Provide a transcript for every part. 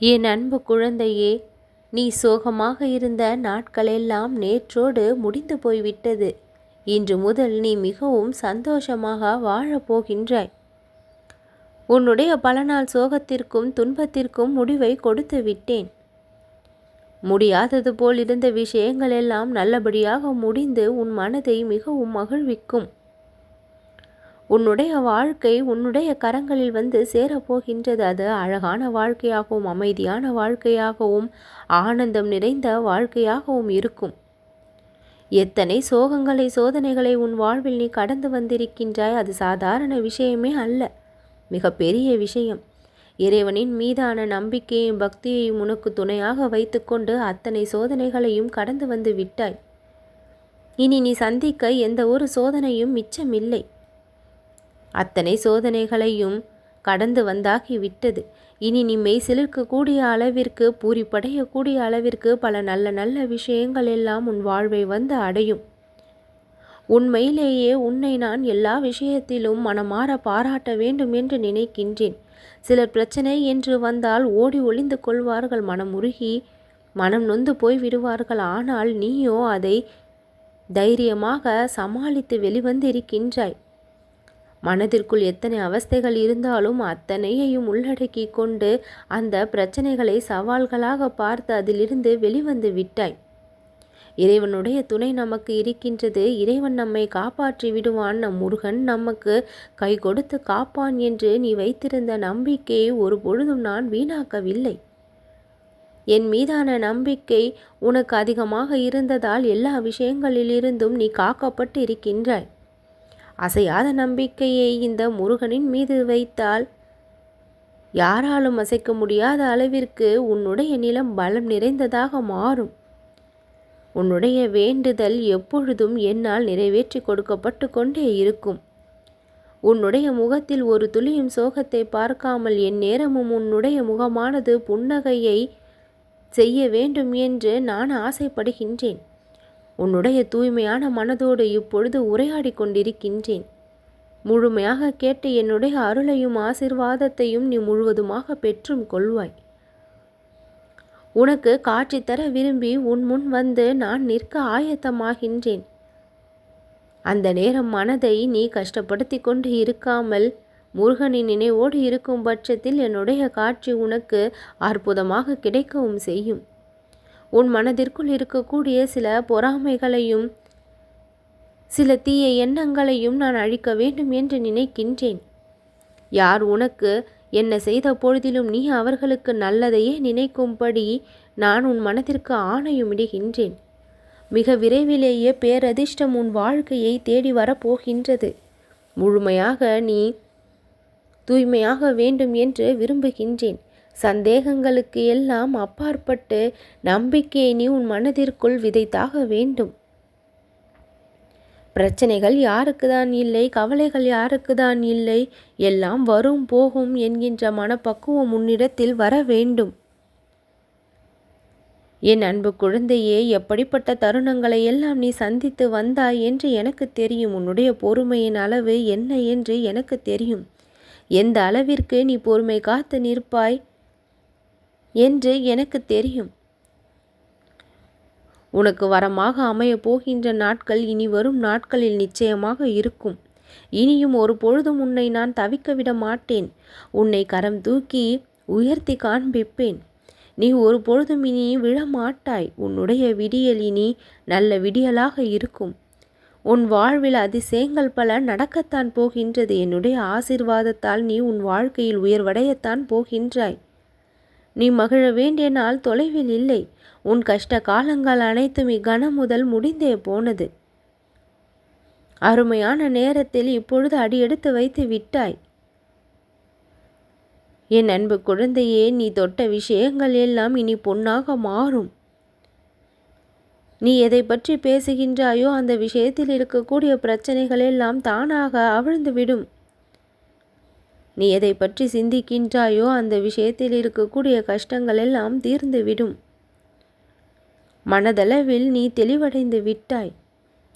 என் அன்பு குழந்தையே நீ சோகமாக இருந்த நாட்களெல்லாம் நேற்றோடு முடிந்து போய்விட்டது. இன்று முதல் நீ மிகவும் சந்தோஷமாக வாழப்போகின்றாய் உன்னுடைய பல நாள் சோகத்திற்கும் துன்பத்திற்கும் முடிவை கொடுத்து விட்டேன். முடியாதது போல் இருந்த விஷயங்களெல்லாம் நல்லபடியாக முடிந்து உன் மனதை மிகவும் மகிழ்விக்கும். உன்னுடைய வாழ்க்கை உன்னுடைய கரங்களில் வந்து சேரப்போகின்றது. அது அழகான வாழ்க்கையாகவும் அமைதியான வாழ்க்கையாகவும் ஆனந்தம் நிறைந்த வாழ்க்கையாகவும் இருக்கும். எத்தனை சோகங்களை சோதனைகளை உன் வாழ்வில் நீ கடந்து வந்திருக்கின்றாய் அது சாதாரண விஷயமே அல்ல. மிகப்பெரிய விஷயம். இறைவனின் மீதான நம்பிக்கையும் பக்தியையும் உனக்கு துணையாக வைத்துக்கொண்டு அத்தனை சோதனைகளையும் கடந்து வந்து விட்டாய். இனி நீ சந்திக்க எந்த ஒரு சோதனையும் மிச்சமில்லை. அத்தனை சோதனைகளையும் கடந்து வந்தாகிவிட்டது. இனி நீ மெய் சிலிர்க்கக்கூடிய அளவிற்கு பூரிப்படையக்கூடிய அளவிற்கு பல நல்ல நல்ல விஷயங்கள் எல்லாம் உன் வாழ்வை வந்து அடையும். உண்மையிலேயே உன்னை நான் எல்லா விஷயத்திலும் மனமாற பாராட்ட வேண்டும் என்று நினைக்கின்றேன். சிலர் பிரச்சனை என்று வந்தால் ஓடி ஒளிந்து கொள்வார்கள் மனம் உருகி மனம் நொந்து போய் விடுவார்கள். ஆனால் நீயோ அதை தைரியமாக சமாளித்து வெளிவந்திருக்கின்றாய். மனதிற்குள் எத்தனை அவஸ்தைகள் இருந்தாலும் அத்தனையையும் உள்ளடக்கி கொண்டு அந்த பிரச்சனைகளை சவால்களாக பார்த்து அதிலிருந்து வெளிவந்து விட்டாய். இறைவனுடைய துணை நமக்கு இருக்கின்றது. இறைவன் நம்மை காப்பாற்றி விடுவான். நம் முருகன் நமக்கு கை கொடுத்து காப்பான் என்று நீ வைத்திருந்த நம்பிக்கையை ஒரு பொழுதும் நான் வீணாக்கவில்லை. என் மீதான நம்பிக்கை உனக்கு அதிகமாக இருந்ததால் எல்லா விஷயங்களிலிருந்தும் நீ காக்கப்பட்டு இருக்கின்றாய் அசையாத நம்பிக்கையை இந்த முருகனின் மீது வைத்தால் யாராலும் அசைக்க முடியாத அளவிற்கு உன்னுடைய நிலம் பலம் நிறைந்ததாக மாறும். உன்னுடைய வேண்டுதல் எப்பொழுதும் என்னால் நிறைவேற்றி கொடுக்கப்பட்டு கொண்டே இருக்கும். உன்னுடைய முகத்தில் ஒரு துளியும் சோகத்தை பார்க்காமல் என் நேரமும் உன்னுடைய முகமானது புன்னகையை செய்ய வேண்டும் என்று நான் ஆசைப்படுகின்றேன். உன்னுடைய தூய்மையான மனதோடு இப்பொழுது உரையாடி கொண்டிருக்கின்றேன். முழுமையாக கேட்டு என்னுடைய அருளையும் ஆசிர்வாதத்தையும் நீ முழுவதுமாக பெற்றும் கொள்வாய். உனக்கு காட்சி தர விரும்பி உன் முன் வந்து நான் நிற்க ஆயத்தமாகின்றேன். அந்த நேரம் மனதை நீ கஷ்டப்படுத்தி கொண்டு இருக்காமல் முருகனின் நினைவோடு இருக்கும் பட்சத்தில் என்னுடைய காட்சி உனக்கு அற்புதமாக கிடைக்கவும் செய்யும். உன் மனதிற்குள் இருக்கக்கூடிய சில பொறாமைகளையும் சில தீய எண்ணங்களையும் நான் அழிக்க வேண்டும் என்று நினைக்கின்றேன். யார் உனக்கு என்ன செய்த பொழுதிலும் நீ அவர்களுக்கு நல்லதையே நினைக்கும்படி நான் உன் மனதிற்கு ஆணையும் இடுகின்றேன். மிக விரைவிலேயே பேரதிர்ஷ்டம் உன் வாழ்க்கையை தேடி வரப்போகின்றது. முழுமையாக நீ தூய்மையாக வேண்டும் என்று விரும்புகின்றேன். சந்தேகங்களுக்கு எல்லாம் அப்பாற்பட்டு நம்பிக்கையை நீ உன் மனதிற்குள் விதைத்தாக வேண்டும். பிரச்சனைகள் யாருக்கு தான் இல்லை கவலைகள் யாருக்கு தான் இல்லை எல்லாம் வரும் போகும் என்கின்ற மனப்பக்குவம் உன்னிடத்தில் வர வேண்டும். என் அன்பு குழந்தையே எப்படிப்பட்ட தருணங்களை எல்லாம் நீ சந்தித்து வந்தாய் என்று எனக்கு தெரியும். உன்னுடைய பொறுமையின் அளவு என்ன என்று எனக்கு தெரியும். எந்த அளவிற்கு நீ பொறுமை காத்து நிற்பாய் என்று எனக்கு தெரியும். உனக்கு வரமாக அமையப் போகின்ற நாட்கள் இனி வரும் நாட்களில் நிச்சயமாக இருக்கும். இனியும் ஒரு பொழுதும் உன்னை நான் தவிக்க விட மாட்டேன். உன்னை கரம் தூக்கி உயர்த்தி காண்பிப்பேன். நீ ஒரு பொழுதும் இனி விழமாட்டாய் உன்னுடைய விடியல் இனி நல்ல விடியலாக இருக்கும். உன் வாழ்வில் அதிசயங்கள் பல நடக்கத்தான் போகின்றது. என்னுடைய ஆசிர்வாதத்தால் நீ உன் வாழ்க்கையில் உயர்வடையத்தான் போகின்றாய். நீ மகிழ வேண்டிய நாள் தொலைவில் இல்லை. உன் கஷ்ட காலங்கள் அனைத்தும் இக்கணம் முதல் முடிந்தே போனது. அருமையான நேரத்தில் இப்பொழுது அடியெடுத்து வைத்து விட்டாய். என் அன்பு குழந்தையே நீ தொட்ட விஷயங்கள் எல்லாம் இனி பொன்னாக மாறும். நீ எதை பற்றி பேசுகின்றாயோ அந்த விஷயத்தில் இருக்கக்கூடிய பிரச்சனைகள் எல்லாம் தானாக அவிழ்ந்துவிடும் நீ எதை பற்றி சிந்திக்கின்றாயோ அந்த விஷயத்தில் இருக்கக்கூடிய கஷ்டங்கள் எல்லாம் தீர்ந்துவிடும். மனதளவில் நீ தெளிவடைந்து விட்டாய்.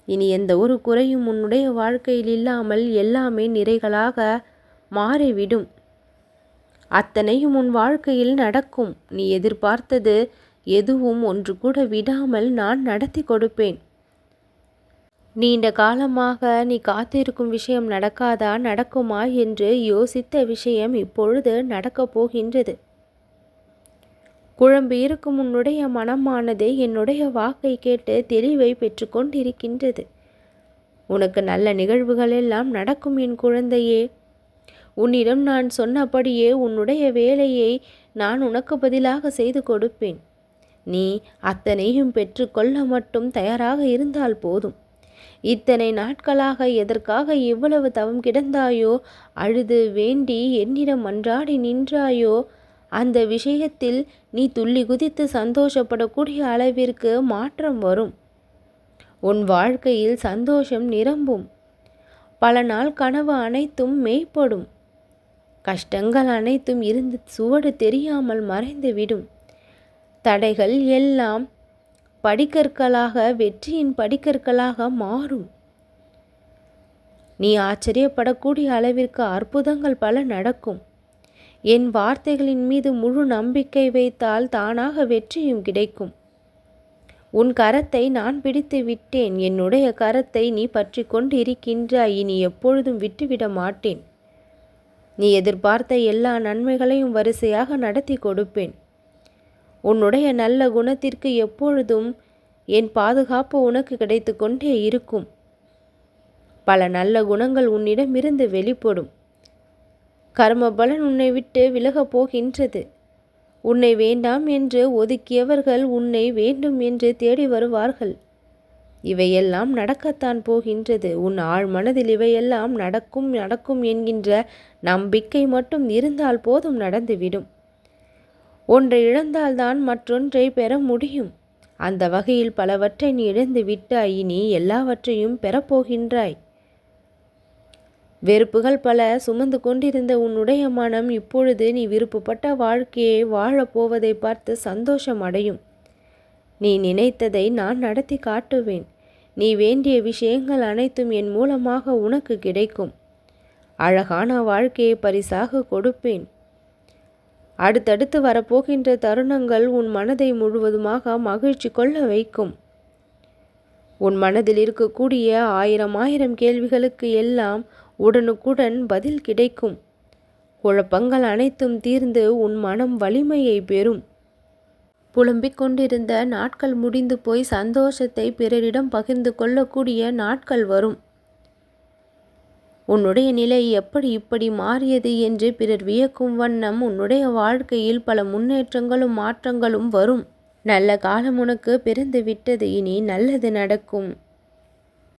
இனி எந்த ஒரு குறையும் உன்னுடைய வாழ்க்கையில் இல்லாமல் எல்லாமே நிறைகளாக மாறிவிடும். அத்தனையும் உன் வாழ்க்கையில் நடக்கும். நீ எதிர்பார்த்தது எதுவும் ஒன்று கூட விடாமல் நான் நடத்தி கொடுப்பேன். நீண்ட காலமாக நீ காத்திருக்கும் விஷயம் நடக்காதா நடக்குமா என்று யோசித்த விஷயம் இப்பொழுது நடக்கப் போகின்றது. குழம்பு இருக்கும் உன்னுடைய மனமானது என்னுடைய வாக்கை கேட்டு தெளிவை பெற்றுக்கொண்டிருக்கின்றது உனக்கு நல்ல நிகழ்வுகள் எல்லாம் நடக்கும் என் குழந்தையே. உன்னிடம் நான் சொன்னபடியே உன்னுடைய வேலையை நான் உனக்கு பதிலாக செய்து கொடுப்பேன். நீ அத்தனையும் பெற்றுக்கொள்ள மட்டும் தயாராக இருந்தால் போதும். இத்தனை நாட்களாக எதற்காக இவ்வளவு தவம் கிடந்தாயோ? அழுது வேண்டி என்னிடம் மன்றாடி நின்றாயோ? அந்த விஷயத்தில் நீ துள்ளி குதித்து சந்தோஷப்படக்கூடிய அளவிற்கு மாற்றம் வரும். உன் வாழ்க்கையில் சந்தோஷம் நிரம்பும். பல நாள் கனவு அனைத்தும் மெய்ப்படும். கஷ்டங்கள் அனைத்தும் இருந்து சுவடு தெரியாமல் மறைந்துவிடும். தடைகள் எல்லாம் படிக்கற்களாக வெற்றியின் படிக்கற்களாக மாறும். நீ ஆச்சரியப்படக்கூடிய அளவிற்கு அற்புதங்கள் பல நடக்கும். என் வார்த்தைகளின் மீது முழு நம்பிக்கை வைத்தால் தானாக வெற்றியும் கிடைக்கும். உன் கரத்தை நான் பிடித்து விட்டேன். என்னுடைய கரத்தை நீ பற்றி கொண்டு இருக்கின்றாய் இனி எப்பொழுதும் விட்டுவிட மாட்டேன். நீ எதிர்பார்த்த எல்லா நன்மைகளையும் வரிசையாக நடத்தி கொடுப்பேன். உன்னுடைய நல்ல குணத்திற்கு எப்பொழுதும் என் பாதுகாப்பு உனக்கு கிடைத்து கொண்டே இருக்கும். பல நல்ல குணங்கள் உன்னிடமிருந்து வெளிப்படும். கர்ம பலன் உன்னை விட்டு விலகப் போகின்றது. உன்னை வேண்டாம் என்று ஒதுக்கியவர்கள் உன்னை வேண்டும் என்று தேடி வருவார்கள். இவையெல்லாம் நடக்கத்தான் போகின்றது. உன் ஆழ் மனதில் இவையெல்லாம் நடக்கும் நடக்கும் என்கின்ற நம்பிக்கை மட்டும் இருந்தால் போதும் நடந்துவிடும். ஒன்றை இழந்தால்தான் மற்றொன்றை பெற முடியும். அந்த வகையில் பலவற்றை நீ இழந்து விட்டாய். இனி எல்லாவற்றையும் பெறப்போகின்றாய் வெறுப்புகள் பல சுமந்து கொண்டிருந்த உன்னுடைய மனம் இப்பொழுது நீ விருப்பப்பட்ட வாழ்க்கையை வாழப்போவதை பார்த்து சந்தோஷம் அடையும். நீ நினைத்ததை நான் நடத்தி காட்டுவேன். நீ வேண்டிய விஷயங்கள் அனைத்தும் என் மூலமாக உனக்கு கிடைக்கும். அழகான வாழ்க்கையை பரிசாக கொடுப்பேன். அடுத்தடுத்து வரப்போகின்ற தருணங்கள் உன் மனதை முழுவதுமாக மகிழ்ச்சி கொள்ள வைக்கும். உன் மனதில் இருக்கக்கூடிய ஆயிரம் ஆயிரம் கேள்விகளுக்கு எல்லாம் உடனுக்குடன் பதில் கிடைக்கும். குழப்பங்கள் அனைத்தும் தீர்ந்து உன் மனம் வலிமையை பெறும். புலம்பிக் கொண்டிருந்த நாட்கள் முடிந்து போய் சந்தோஷத்தை பிறரிடம் பகிர்ந்து கொள்ளக்கூடிய நாட்கள் வரும். உன்னுடைய நிலை எப்படி இப்படி மாறியது என்று பிறர் வியக்கும் வண்ணம் உன்னுடைய வாழ்க்கையில் பல முன்னேற்றங்களும் மாற்றங்களும் வரும். நல்ல காலம் உனக்கு பிறந்து விட்டது இனி நல்லது நடக்கும்.